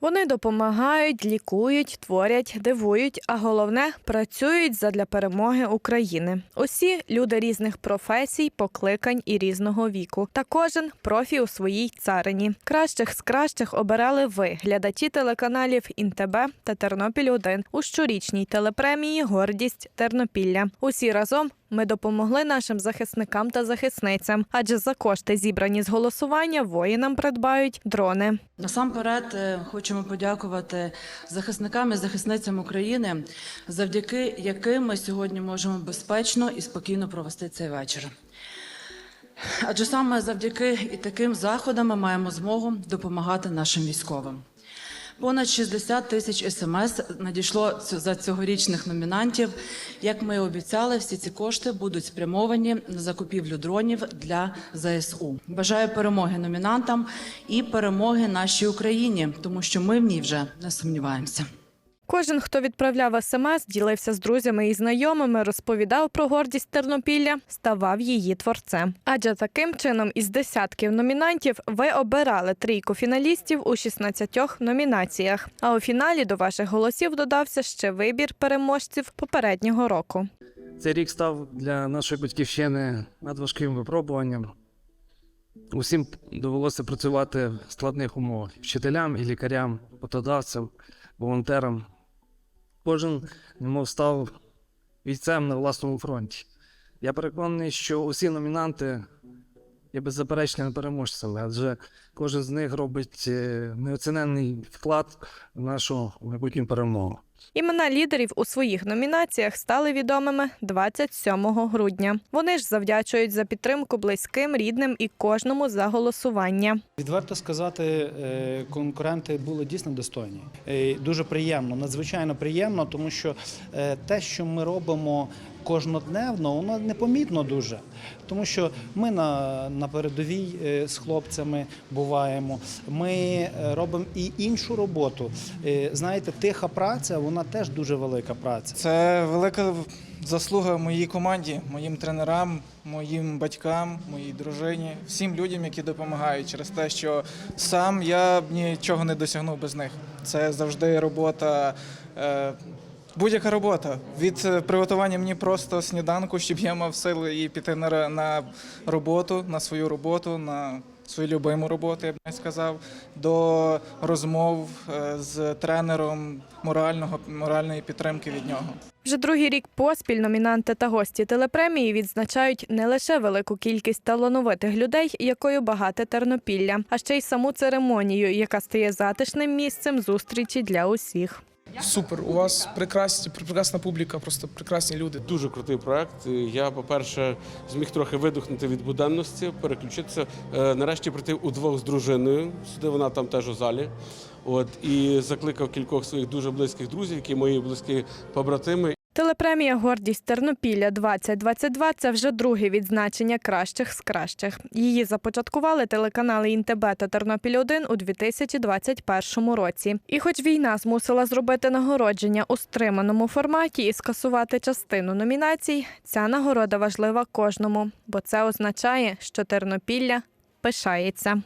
Вони допомагають, лікують, творять, дивують, а головне працюють задля перемоги України. Усі люди різних професій, покликань і різного віку. Та кожен профі у своїй царині. Кращих з кращих обирали ви, глядачі телеканалів Інтеб та Тернопіль 1 у щорічній телепремії Гордість Тернопілля. Усі разом ми допомогли нашим захисникам та захисницям, адже за кошти, зібрані з голосування, воїнам придбають дрони. Насамперед е, хочемо подякувати захисникам і захисницям України, завдяки яким ми сьогодні можемо безпечно і спокійно провести цей вечір. Адже саме завдяки і таким заходам ми маємо змогу допомагати нашим військовим. Понад 60 тисяч смс надійшло за цьогорічних номінантів. Як ми і обіцяли, всі ці кошти будуть спрямовані на закупівлю дронів для ЗСУ. Бажаю перемоги номінантам і перемоги нашій Україні, тому що ми в ній вже не сумніваємося. Кожен, хто відправляв смс, ділився з друзями і знайомими, розповідав про гордість Тернопілля, ставав її творцем. Адже таким чином із десятків номінантів ви обирали трійку фіналістів у 16 номінаціях. А у фіналі до ваших голосів додався ще вибір переможців попереднього року. Цей рік став для нашої батьківщини надважким випробуванням. Усім довелося працювати в складних умовах вчителям і лікарям, роботодавцям, волонтерам. Кожен немов став бійцем на власному фронті. Я переконаний, що усі номінанти є беззаперечними переможцями, адже кожен з них робить е, неоціненний вклад в нашу майбутню перемогу. Імена лідерів у своїх номінаціях стали відомими 27 грудня. Вони ж завдячують за підтримку близьким, рідним і кожному за голосування. Відверто сказати, е, конкуренти були дійсно достойні. Дуже приємно, надзвичайно приємно, тому що е, те, що ми робимо кожнодневно, воно непомітно дуже. Тому що ми на, на передовій е, з хлопцями буваємо. Ми е, робимо і іншу роботу. Е, Знаєте, тиха праця, вона теж дуже велика праця. Це велика заслуга моїй команді, моїм тренерам, моїм батькам, моїй дружині, всім людям, які допомагають через те, що сам я б нічого не досягнув без них. Це завжди робота. Будь-яка робота від е, приготування мені просто сніданку, щоб я мав сили і піти на, на роботу, на свою роботу, на свою любиму роботу, я б не сказав, до розмов е, з тренером морального моральної підтримки від нього. Вже другий рік поспіль номінанти та гості телепремії відзначають не лише велику кількість талановитих людей, якою багате Тернопілля, а ще й саму церемонію, яка стає затишним місцем зустрічі для усіх. Супер, у вас прекрасні, прекрасна публіка, просто прекрасні люди. Дуже крутий проект. Я, по-перше, зміг трохи видухнути від буденності, переключитися. Е, Нарешті прийти удвох з дружиною. Сюди вона там теж у залі. От і закликав кількох своїх дуже близьких друзів, які мої близькі побратими. Телепремія Гордість Тернопілля 2022 це вже друге відзначення кращих з кращих. Її започаткували телеканали Інтеб та Тернопіль 1 у 2021 році. І хоч війна змусила зробити нагородження у стриманому форматі і скасувати частину номінацій, ця нагорода важлива кожному, бо це означає, що Тернопілля пишається.